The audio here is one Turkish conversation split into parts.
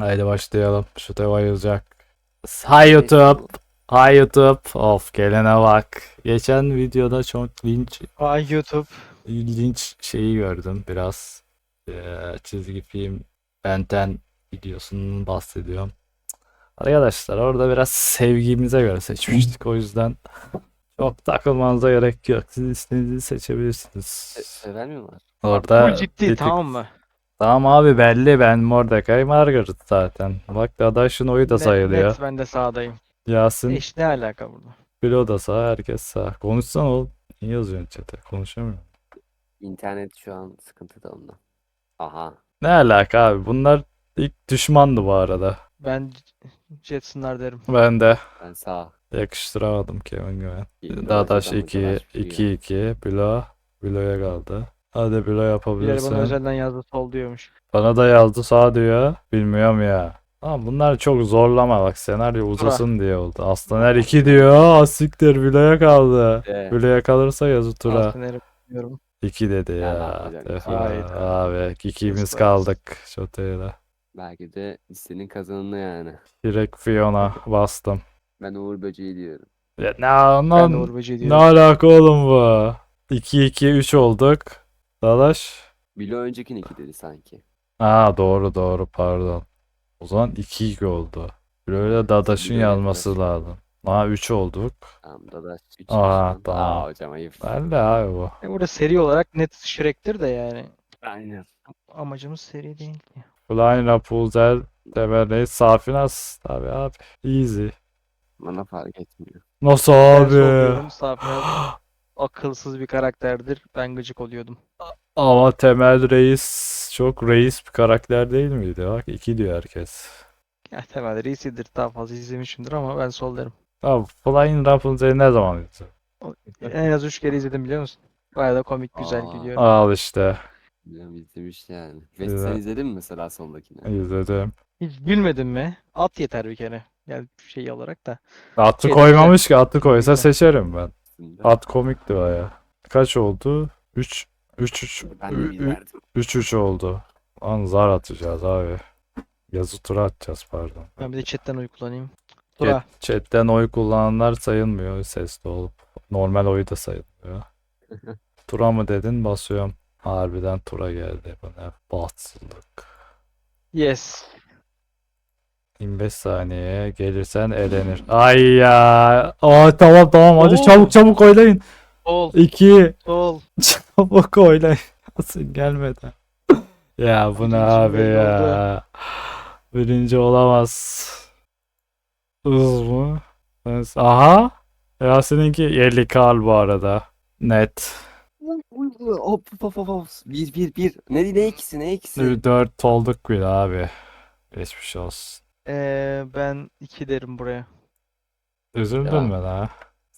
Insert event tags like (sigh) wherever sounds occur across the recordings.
Haydi başlayalım. Şu teva yazacak. Hi YouTube. Hi YouTube. Of gelene bak. Geçen videoda çok linç Ay YouTube. linç şeyi gördüm biraz. Ee, çizgi film Benten videosunun bahsediyorum. Arkadaşlar orada biraz sevgimize göre seçmiştik o yüzden çok takılmanıza gerek yok. Siz istediğinizi seçebilirsiniz. Se- sever mi var? Orada Bu ciddi bir tık- tamam mı? Tamam abi belli ben Mordecai Margaret zaten. Bak Dadaş'ın oyu da sayılıyor. Net ben de sağdayım. Yasin Eş ne alaka burada? Bilo da sağ herkes sağ. Konuşsana oğlum. Niye yazıyorsun chat'e? Konuşamıyorum. İnternet şu an sıkıntıda ondan. Aha. Ne alaka abi? Bunlar ilk düşmandı bu arada. Ben Jetsonlar derim. Ben de Ben sağ. yakıştıramadım Kevin Güven. Dadaş zaten 2 Dadaş biliyor. 2 2 Bilo Bilo'ya kaldı. Hadi Bilo Bir bana yapabilirsin. özelden yazdı sol diyormuş. Bana da yazdı sağ diyor. Bilmiyorum ya. Ama bunlar çok zorlama bak senaryo uzasın diye oldu. Aslan 2 diyor. Asiktir Bilo'ya kaldı. Ee, Bilo'ya kalırsa yazı tura. Aslında diyorum. 2 dedi Ya, ya. yapacak ya. yok. Abi ikimiz Kısmet. kaldık Şota'yla. belki de listenin kazananı yani. Direkt Fiona bastım. Ben Uğur Böceği diyorum. Ya, ne, Ben lan, Uğur Böceği ne diyorum. alaka oğlum bu? 2 2 3 olduk. Dalaş. Bilo öncekini iki dedi sanki. Aa doğru doğru pardon. O zaman 2 2 oldu. Böyle Dadaş'ın Bilo yazması lazım. Aa 3 olduk. Tamam Dadaş 3 Aha, tamam. Aa hocam ayıp. Ben de abi bu. E burada seri olarak net Shrek'tir de yani. Aynen. Amacımız seri değil ki. Flying Rapunzel, Temel Safinas. Tabi abi. Easy. Bana fark etmiyor. Nasıl abi? diyorum. (gasps) (gasps) (gasps) Akılsız bir karakterdir. Ben gıcık oluyordum. Ama Temel Reis çok reis bir karakter değil miydi? Bak 2 diyor herkes. Ya temel reisidir. Daha fazla izlemişimdir ama ben sol derim. Abi Flying Rapunzel'i ne zaman izledin? En az 3 kere izledim biliyor musun? Bayağı da komik güzel Aa. gülüyorum. Al işte. Bilmem izlemiş yani. Ve Güzel. sen izledin mi mesela sondakini? izledim. Hiç gülmedin mi? At yeter bir kere. Yani şey olarak da. Atı Şeyde koymamış ki atı koysa seçerim ben. Aslında. At komikti baya. Kaç oldu? 3 3 3 Ben de bir verdim. 3 3 oldu. Lan zar atacağız abi. Yazı tura atacağız pardon. Ben bir de chatten oy kullanayım. Chat, Tura. chatten oy kullananlar sayılmıyor sesli olup. Normal oyu da sayılmıyor. (laughs) Tura mı dedin basıyorum. Harbiden tura geldi. Bu ne bahtsızlık. Yes. 25 saniye gelirsen elenir. Ay ya. Aa tamam tamam hadi Oo. çabuk çabuk oylayın. Sol. 2 Sol. çabuk oylayın. Nasıl gelmeden. Ya bu ne abi ya. Birinci olamaz. Hız mı? Aha. Yasin'inki 50 kal bu arada. Net. Hop hop hop hop. Bir bir bir. Ne ne ikisi ne ikisi? 4 olduk bile abi. Geçmiş olsun. Ee, ben 2 derim buraya. Üzüldün mü la?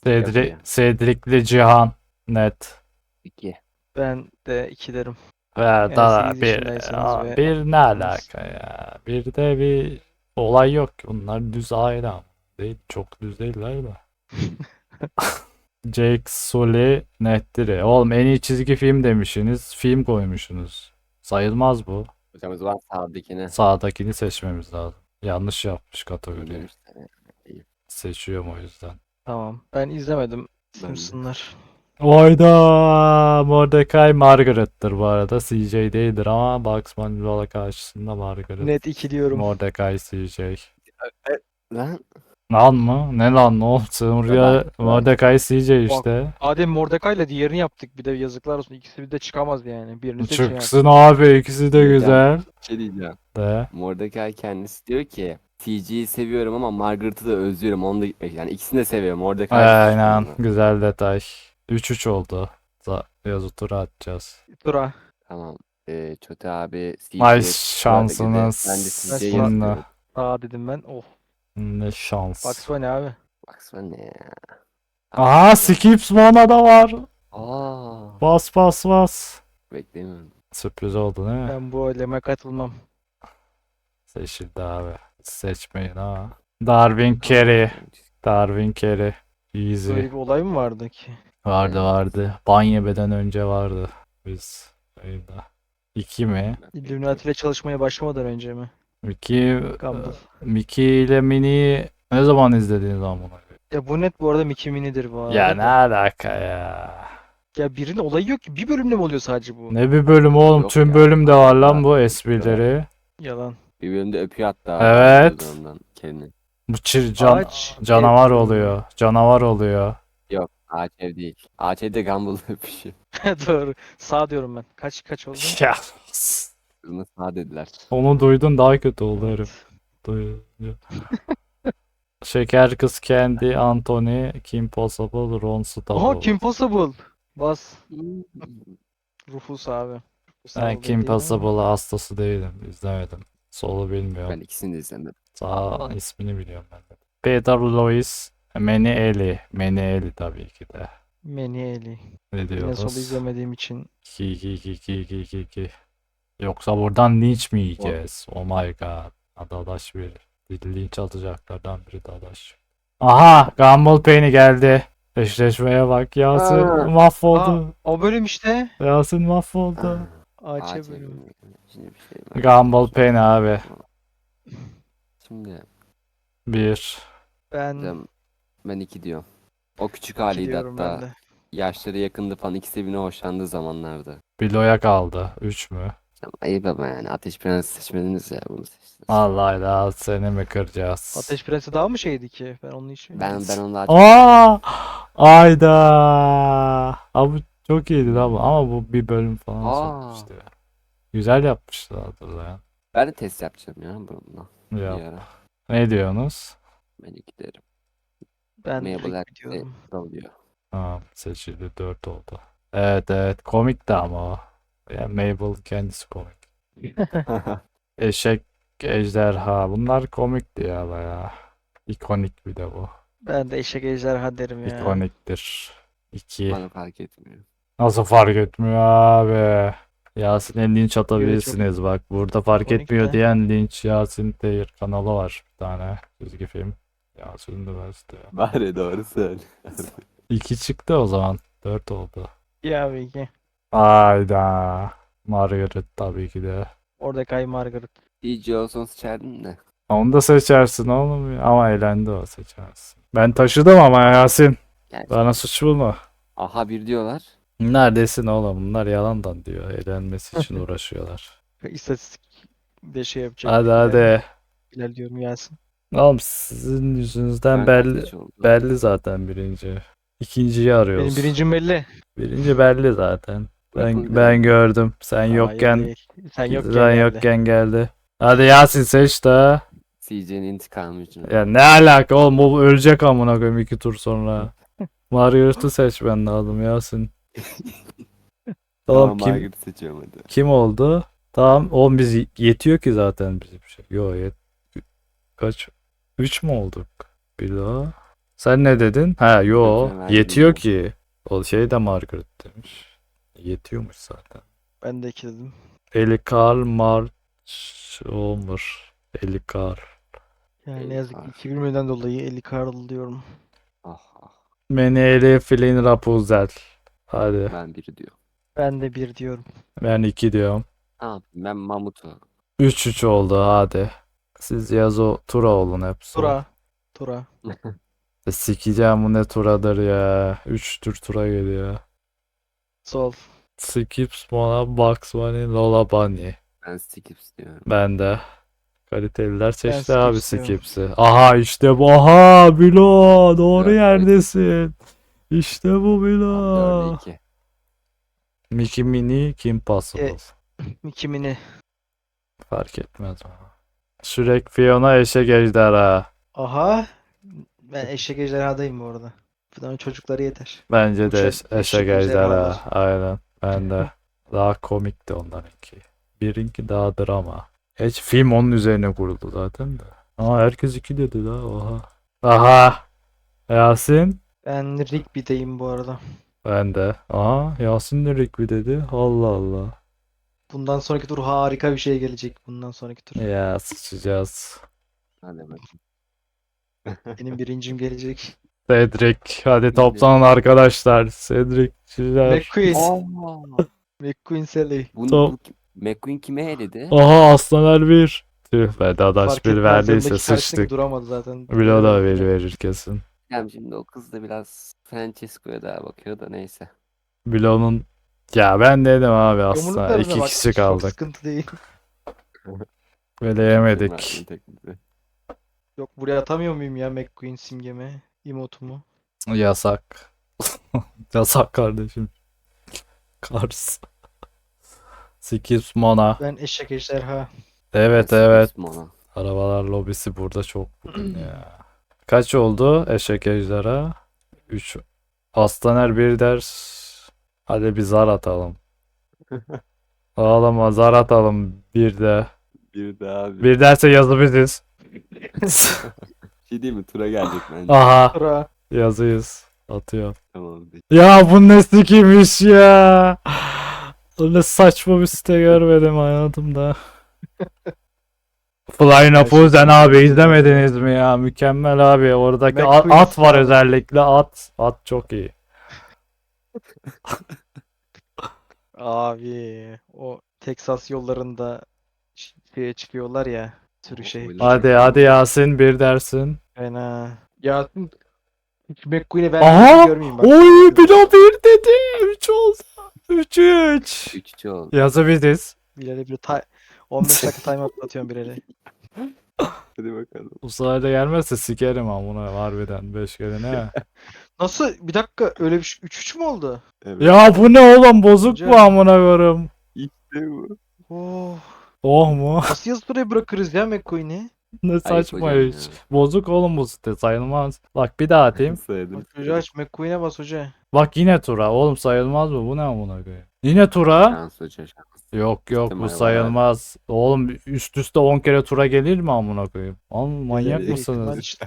Cedric, ya. Cedric'li Cihan. Net. İki. Ben de 2 derim. Ve daha sekiz bir, Aa, ve bir ne alaka ya? Bir de bir olay yok ki. Bunlar düz aile ama. Değil, çok düz değiller de. (laughs) Jake Sully nettir. Oğlum en iyi çizgi film demişsiniz. Film koymuşsunuz. Sayılmaz bu. Hocam o zaman sağdakine. Sağdakini seçmemiz lazım. Yanlış yapmış kategoriyi. Seçiyorum o yüzden. Tamam. Ben izlemedim. Simpsonlar. Oyda Mordecai Margaret'tır bu arada. CJ değildir ama Bugs Bunny Lola karşısında Margaret. Net 2 diyorum. Mordecai CJ. Lan Lan mı? Ne lan ne oldu? Ben- Mordecai CJ işte. Adem Mordecai ile diğerini yaptık. Bir de yazıklar olsun. İkisi bir de çıkamaz yani. Birini. Çıksın abi ikisi de Güzel. güzel. bir şey diyeceğim. De. Mordecai kendisi diyor ki TG'yi seviyorum ama Margaret'ı da özlüyorum. Onu da gitmek. Yani ikisini de seviyorum. Mordecai Aynen güzel detay. 3-3 oldu. Za- Yazı tura atacağız. Tura. Tamam. Ee, Çote abi CJ Ay Ben de şansınız. CJ Bununla- yazıyorum. Aa dedim ben. Oh. Ne şans. Bugs Bunny abi. Baksana ne ya. Aha Skips Mona da var. Aa, Bas bas bas. beklemiyorum. Sürpriz oldu değil mi? Ben bu oylama katılmam. Seçildi abi. Seçmeyin ha. Darwin Carey. Darwin Carey. Easy. Böyle bir olay mı vardı ki? Vardı vardı. Banyebeden önce vardı. Biz ayında. İki mi? Illuminati ile çalışmaya başlamadan önce mi? Mickey, Gumball. Mickey ile Minnie'yi ne zaman izlediniz amına? Ya bu net bu arada Mickey Mini'dir bu arada. Ya ne alaka ya? Ya birinin olayı yok ki. Bir bölümde mi oluyor sadece bu? Ne bir bölüm oğlum? Yok Tüm ya. bölümde var lan bu esprileri. Yalan. Bir bölümde öpüyor hatta. Evet. Ondan kendini. Bu çir can Ağaç canavar ev. oluyor. Canavar oluyor. Yok ağaç ev değil. Ağaç evde Gumball (laughs) öpüşüyor. (laughs) Doğru. Sağ diyorum ben. Kaç kaç oldu? (laughs) Ya. Bunu sağ dediler. Onu duydun daha kötü oldu herif. Duyunca. Şeker kız Candy, Anthony, Kim Possible, Ron Stable. Aha Kim Possible. Bas. Rufus abi. Rufus Ben Kim değil ama. Possible'ı hastası değilim. İzlemedim. Solu bilmiyorum. Ben ikisini de izlemedim. Sağ ismini biliyorum ben de. Peter Lewis, Manny Eli. Manny Eli tabii ki de. Menieli. Ne Yine solu diyoruz? izlemediğim için. Ki ki ki ki ki ki ki. Yoksa buradan linç mi yiyeceğiz? Oh my god. Adadaş bir. Linç atacaklardan biri Dadaş. Aha! Gumball Penny geldi. Eşleşmeye bak. Yasin Aa. mahvoldu. O bölüm işte. Yasin mahvoldu. Ağaç bölümü. mi? Şimdi bir şey var. Gumball Penny abi. Şimdi Bir. Ben ben, ben iki diyorum. O küçük haliydi gidiyorum ben hatta. de. Yaşları yakındı falan ikisi birbirine hoşlandığı zamanlarda. Bilo'ya kaldı. Üç mü? Ama ayıp ama yani Ateş Prens seçmediniz ya bunu seçtiniz. Vallahi daha seni mi kıracağız? Ateş Prensi daha mı şeydi ki? Ben onun için. Ben ben onu çok Aa! Ayda. Abi çok iyiydi lan bu. Ama bu bir bölüm falan Aa. ya. Güzel yapmışlar hatırlayan. Ben de test yapacağım ya bununla. Ya. Bir ara. Ne diyorsunuz? Ben iki derim. Ben Mabel direkt gidiyorum. Tamam seçildi 4 oldu. Evet evet komik de ama o. Ya Mabel kendisi komik. (laughs) Eşek, ejderha bunlar komikti ya bayağı. İkonik bir de bu. Ben de eşek ejderha derim ya. İkoniktir. 2. Bana fark etmiyor. Nasıl fark etmiyor abi? Yasin'e linç atabilirsiniz bak. Burada fark ikonik etmiyor de. diyen linç Yasin Tehir kanalı var bir tane çizgi film. Yasin Üniversite. Bari doğru söyle. (laughs) 2 çıktı o zaman. 4 oldu. Ya peki. Ayda. Margaret tabii ki de. Orada Kay Margaret. DJ olsun seçerdim de. Onu da seçersin oğlum. Ama eğlendi o seçersin. Ben taşıdım ama Yasin. Gerçi. Bana suç bulma. Aha bir diyorlar. Neredesin oğlum? Bunlar yalandan diyor. Eğlenmesi için uğraşıyorlar. İstatistik de şey yapacak. Hadi hadi. İlerliyorum Yasin. Oğlum sizin yüzünüzden Ben belli belli zaten birinci. İkinciyi arıyoruz. Benim birincim belli. Birinci belli zaten. Ben Bakın ben gördüm. Sen Hayır yokken değil. Sen yokken sen geldi. yokken geldi. Hadi Yasin seç de. CJ'nin intikamı için. Ya ne alaka oğlum bu ölecek amına koyayım iki tur sonra. (laughs) Margaret'ı seç ben lazım Yasin. (laughs) Tamam Tamam kim Margaret seçiyorum hadi. kim oldu? Tamam oğlum biz yetiyor ki zaten bize bir şey. Yo yet kaç? 3 mü olduk? Bir daha. Sen ne dedin? Ha yo yetiyor ki. O şey de Margaret demiş. Yetiyormuş zaten. Ben de iki dedim. Eli Karl March Omer. Eli Karl. Yani ne yazık ki Carl. iki bölümden dolayı Eli diyorum. Ah ah. Meneli Flynn Rapunzel. Hadi Ben biri diyor. Ben de bir diyorum. ben 2 diyorum. Ha ben Mamut'u. 3-3 oldu hadi. Siz yazo tura olun hepsi. Tura. Tura. (laughs) E, Sikeceğim bu ne turadır ya. 3 tür tura geliyor. Sol. Skips Mona, Bugs Bunny, Lola Bunny. Ben Skips diyorum. Ben de. Kaliteliler seçti Skips abi. Skips'i. Aha işte bu. Aha Bilo. Doğru Evet, evet. yerdesin. İşte bu dörde iki. Mickey Mini Kim Possible. E- Mickey Mini. Fark etmez. Shrek Fiona eşek ejderha. Aha. Ben eşek ejderhadayım bu arada. Bunların çocukları yeter. Bence de Uçak- eş- eşek ejderha. ejderhalar. Aynen. Ben de. (laughs) Daha komikti onlarınki. Birinki daha drama. Hiç film onun üzerine kuruldu zaten de. Ama herkes iki dedi la. Oha. Aha. Yasin. Ben Rigby'deyim bu arada. Ben de. Aha. Yasin de Rigby dedi. Allah Allah. Bundan sonraki tur harika bir şey gelecek. Bundan sonraki tur. Ya sıçacağız. Hadi bakayım. (laughs) Benim birincim gelecek. Cedric. Hadi toplanın arkadaşlar. Cedric. Çizer. McQueen. Aa, McQueen Sally. bunu kim- McQueen kime eledi? Aha Aslan Elvir. Tüh be Dadaş Fark bir etmez, verdiyse yanındaki karşısındaki sıçtık. Duramadı zaten. Bilo da verir verir kesin. Yani şimdi o kız da biraz Francesco'ya daha bakıyor da neyse. Bilo'nun ya ben dedim abi aslında iki bak, kişi kaldık. sıkıntı değil. Böyle yemedik. Yok buraya atamıyor muyum ya McQueen simgemi? Emotumu. Yasak. (laughs) Yasak kardeşim. Kars. 8 mana. Ben eşek ejderha. Evet evet. Mona. Arabalar lobisi burada çok bugün (clears throat) ya. Kaç oldu eşek ejderha? 3. Aslaner bir ders. Hadi bir zar atalım. (laughs) Ağlama zar atalım bir de. Bir daha abi. Bir derse yazı biziz. Şey değil mi? Tura gelecek bence. Aha Tura. yazıyız. Atıyor. Tamam. Ya bu ne sikiymiş ya. Öyle saçma bir site görmedim hayatımda. (laughs) Flying Apuzen abi izlemediniz mi ya? Mükemmel abi. Oradaki a- McQueen at var özellikle. At. At çok iyi. Abi o Texas yollarında şeye çıkıyorlar ya sürü şey. Öyle Hadi hadi Yasin bir dersin. Fena. Ya hiç McQueen'i ben Aha! görmeyeyim bak. Oy Bilo bir dedi. 3 oldu. 3 3. 3-2 oldu. Yazı biziz. Bilal'e bir ta- 15 dakika time atlatıyorum Bilal'e. (laughs) Hadi bakalım. Bu sayede gelmezse sikerim amına harbiden 5 kere ne? (laughs) Nasıl? Bir dakika öyle bir şey 3-3 mü oldu? Evet. ya bu ne oğlum bozuk mu Hocam. amına koyayım? İşte bu. Oh. Oh mu? Nasıl yazı buraya bırakırız ya McQueen'i? Ne saçma hocam iş. ya. Bozuk oğlum bu site sayılmaz. Bak bir daha atayım. Saydım. Bak çocuğa aç McQueen'e bas hoca. Bak yine tura. Oğlum sayılmaz mı? Bu ne amına koyayım? Yine tura. Şans hoca şans. Yok yok bu var sayılmaz. Oğlum üst üste 10 kere tura gelir mi amına koyayım? Oğlum manyak Gelir. mısınız? (laughs) İşte.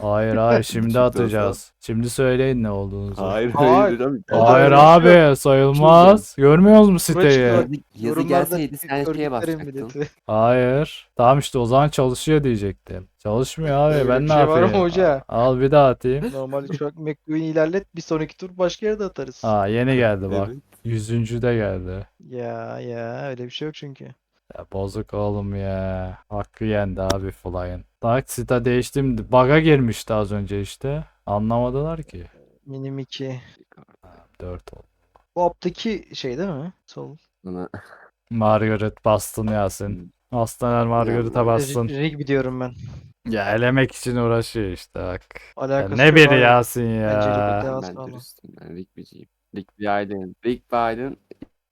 Hayır hayır şimdi atacağız. Şimdi söyleyin ne olduğunuzu. Hayır Hayır. hayır abi sayılmaz. Görmüyor musun Buraya siteyi? Yazı Yorumlarda gelseydi sen şeye örgütlerin basacaktın. milleti. Hayır. Tamam işte o zaman çalışıyor diyecektim. Çalışmıyor abi Öyle ben bir ne şey var yapayım? ama hoca. Al bir daha atayım. Normalde şu an ilerlet bir sonraki tur başka yerde atarız. Aa yeni geldi bak. Evet. Yüzüncü de geldi. Ya ya öyle bir şey yok çünkü. Ya bozuk oğlum ya. Hakkı yendi abi Fly'ın. Dark site değiştim. Bug'a girmişti az önce işte. Anlamadılar ki. Minim 2. 4 oldu. Bu aptaki şey değil mi? Sol. Bana Margaret bastın Yasin. Aslanlar Margaret'a bastın. Rig diyorum ben. Ya elemek için uğraşıyor işte bak. Ya Alakası ne yok biri abi. Yasin Bence ya. Lig'de- Biraz ben pahalı. dürüstüm. Ben Rick ve Aydın. Rick ve Aydın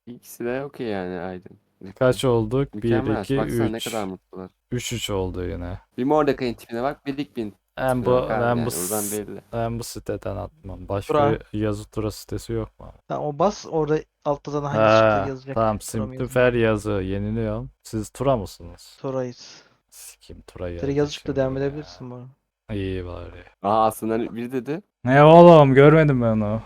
ikisi de okey yani Aydın. Kaç olduk? 1, Mükemmel. 2, Baksana ne 3. kadar mutlular. 3 3 oldu yine. Bir Mordecai'nin tipine bak, bir Rick Bin. Ben bu ben bu oradan s- belli. ben bu siteden atmam. Başka Tura. yazı tura sitesi yok mu? Tamam o bas orada altta zaten hangi Ha, çıktı yazacak. tamam Simplifer yazı yeniliyorum. Siz tura mısınız? Turayız. Sikim tura Direkt yazdı yazı çıktı şimdi devam edebilirsin bu arada. İyi bari. Aa aslında bir dedi. Ne oğlum görmedim ben onu.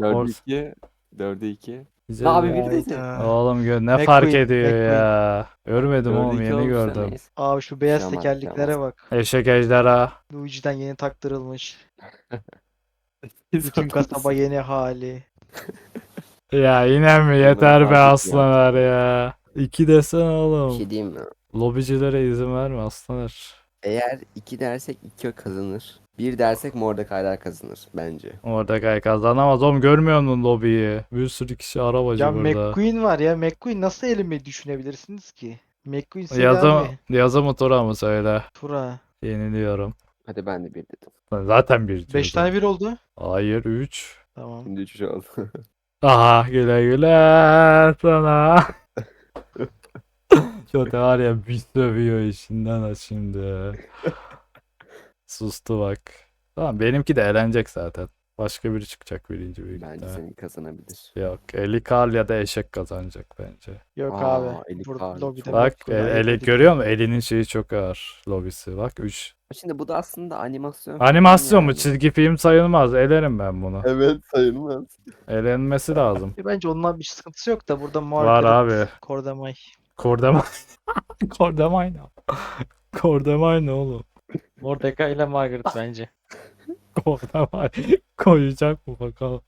4'e Or- 2. 4'e 2. Güzel Abi ya. bir. Hayda. Oğlum gör ne McQueen, fark ediyor McQueen. ya. Görmedim 4'e oğlum 2 yeni olursa gördüm. neyse. Abi şu beyaz Yaman, tekerleklere yaman. bak. Eşek ejderha. Luigi'den yeni taktırılmış. (laughs) Bütün kasaba yeni hali. (laughs) Ya yine mi? Yeter be aslanlar ya. İki desene oğlum. şey diyeyim mi? Lobicilere izin verme aslanlar. Eğer 2 dersek 2 kazanır. 1 dersek Mordecai'ler kazanır bence. Orada kay kazanamaz oğlum görmüyor musun lobiyi? Bir sürü kişi arabacı Ya burada. McQueen var ya. McQueen nasıl elemeyi düşünebilirsiniz ki? McQueen. Yazı, yazı mı tura mı söyle. Tura. Yeniliyorum. Hadi ben de 1 dedim. Zaten bir 5 diyordum. tane bir oldu. Hayır 3. Tamam. Şimdi 3 oldu. Aha güle güle sana. (laughs) Kötü var ya bir sövüyor işinden ha şimdi. Sustu bak. Tamam benimki de eğlenecek zaten. Başka biri çıkacak birinci büyük bence ihtimal. senin kazanabilir. Yok Eli Karl ya da eşek kazanacak bence. Yok Aa, abi. eli Burada lobide Bak ayıp eli görüyor musun? Elinin şeyi çok ağır lobisi. Bak 3. Şimdi bu da aslında animasyon. Animasyon mu? yani. Çizgi film sayılmaz. Elerim ben bunu. Evet sayılmaz. Elenmesi lazım. E, Bence ondan bir sıkıntısı yok da burada Var Margaret abi. Kordemay. Kordemay. (laughs) Kordemay ne? Kordemay ne oğlum? Mordecai ile Margaret bence. (laughs) Kordemay koyacak mı bakalım.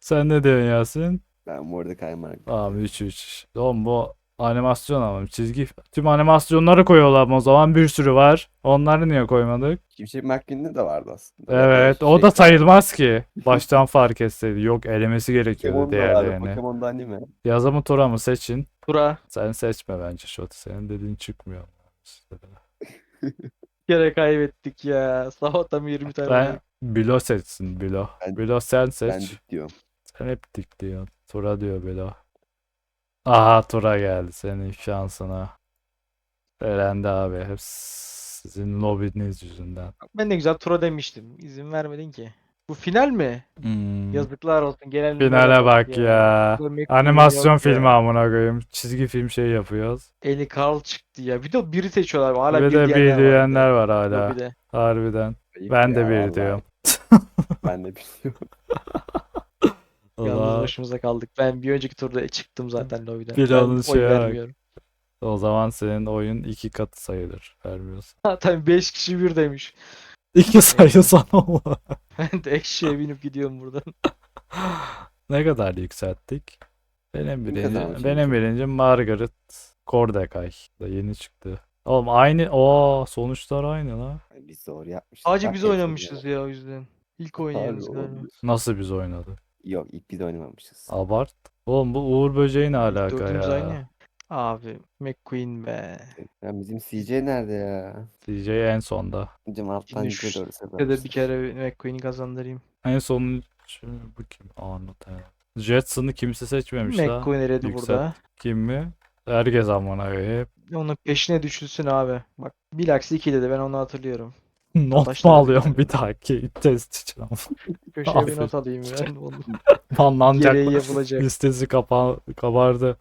Sen ne diyorsun Yasin? Ben Mordecai Mark. Tamam 3 3. Oğlum bu Animasyon ama çizgi tüm animasyonları koyuyorlar o zaman bir sürü var. Onları niye koymadık? Şimşek McQueen'de de vardı aslında. Evet o da sayılmaz ki. Baştan fark etseydi. Yok elemesi gerekiyordu Pokemon'da vardı. diğerlerini. Pokemon'da anime. Yazı mı Tura mı seçin. Tura. Sen seçme bence Shoti. Senin dediğin çıkmıyor. (laughs) Bir kere kaybettik ya. Sabahtan 20 tane. Ben Bilo seçsin Bilo. Ben- Bilo sen Ben seç. dik diyorum. Sen hep dik diyorsun. Tura diyor Bilo. Aha Tura geldi senin şansına. Elendi abi. Hep sizin lobiniz yüzünden. Ben de güzel tura demiştim. İzin vermedin ki. Bu final mi? Hmm. Yazıklar olsun. Genel Finale bak ya. Görmek Animasyon yok ya. filmi amına koyayım. Çizgi film şey yapıyoruz. Eli Carl çıktı ya. Bir de biri seçiyorlar. Hala Bir de bir diyenler var. diyenler var hala. Bir de. Harbiden. Ayıp Ben de ya, bir diyorum. Ben de biliyorum. (laughs) Yalnız başımıza kaldık. Ben bir önceki turda çıktım zaten lobiden. Bir Ben oy şeye bak. vermiyorum. O zaman senin oyun iki katı sayılır. Vermiyorsun. Ha, tabii 5 kişi bir demiş. İki sayı sana (laughs) olur. Ben de eşeğe binip gidiyorum buradan. (laughs) Ne kadar yükselttik? Benim birinci, benim birinci Margaret Kordekay. Da yeni çıktı. Oğlum aynı, o sonuçlar aynı la. Biz zor yapmışız. Sadece biz oynamışız ya o yüzden. İlk oynayanız galiba. Nasıl biz oynadık? Yok ilk biz oynamamışız. Abart. Oğlum bu Uğur Böceği ne alaka Dördümüz ya? aynı. Abi McQueen be. Ya bizim CJ nerede ya? DJ en sonda. Hocam alttan Şimdi yukarı şu doğru Bir de kere McQueen'i kazandırayım. En son bu kim? Arnold he. Jetson'ı kimse seçmemiş la. McQueen Yükselt. burada. Kim mi? Herkes amına koyayım. Onun peşine düşülsün abi. Bak Bilax 2 dedi ben onu hatırlıyorum. Not mu Arkadaşlar alıyorum bir dahaki test için. Köşeye bir Aferin. not alayım. (laughs) Onun Banlanacak. gereği yapılacak. Listesi kapa kabardı.